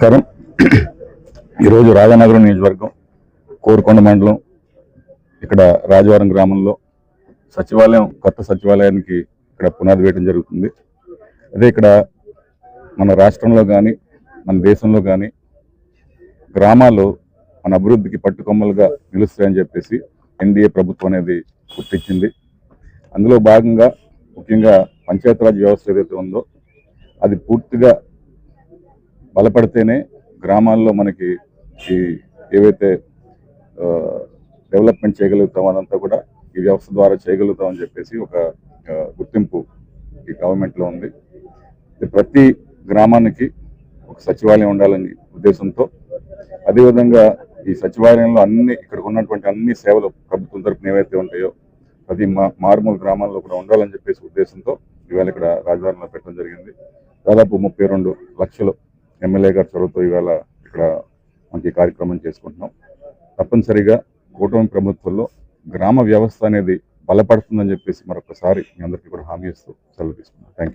నమస్కారం. ఈరోజు రాజానగరం నియోజకవర్గం కోరుకొండ మండలం ఇక్కడ రాజవరం గ్రామంలో సచివాలయం కొత్త సచివాలయానికి ఇక్కడ పునాది వేయడం జరుగుతుంది. అదే ఇక్కడ మన రాష్ట్రంలో కానీ మన దేశంలో కానీ గ్రామాలు మన అభివృద్ధికి పట్టుకొమ్మలుగా నిలుస్తాయని చెప్పేసి ఎన్డీఏ ప్రభుత్వం అనేది గుర్తించింది. అందులో భాగంగా ముఖ్యంగా పంచాయతీరాజ్ వ్యవస్థ ఏదైతే ఉందో అది పూర్తిగా బలపడితేనే గ్రామాల్లో మనకి ఈ ఏవైతే డెవలప్మెంట్ చేయగలుగుతాం అదంతా కూడా ఈ వ్యవస్థ ద్వారా చేయగలుగుతాం అని చెప్పేసి ఒక గుర్తింపు ఈ గవర్నమెంట్లో ఉంది. ఇది ప్రతి గ్రామానికి ఒక సచివాలయం ఉండాలని ఉద్దేశంతో అదేవిధంగా ఈ సచివాలయంలో అన్ని ఇక్కడ ఉన్నటువంటి అన్ని సేవలు ప్రభుత్వం తరఫున ఏవైతే ఉంటాయో ప్రతి మా మారుమూల గ్రామాల్లో కూడా ఉండాలని చెప్పేసి ఉద్దేశంతో ఇవాళ ఇక్కడ రాజధానిలో పెట్టడం జరిగింది. దాదాపు ముప్పై రెండు లక్షలు ఎమ్మెల్యే గారి చొరవతో ఇవాళ ఇక్కడ మనకి కార్యక్రమం చేసుకుంటున్నాం. తప్పనిసరిగా కూటమి ప్రభుత్వంలో గ్రామ వ్యవస్థ అనేది బలపడుతుందని చెప్పేసి మరొకసారి మీ అందరికీ కూడా హామీ ఇస్తూ సెలవు తీసుకున్నాం థ్యాంక్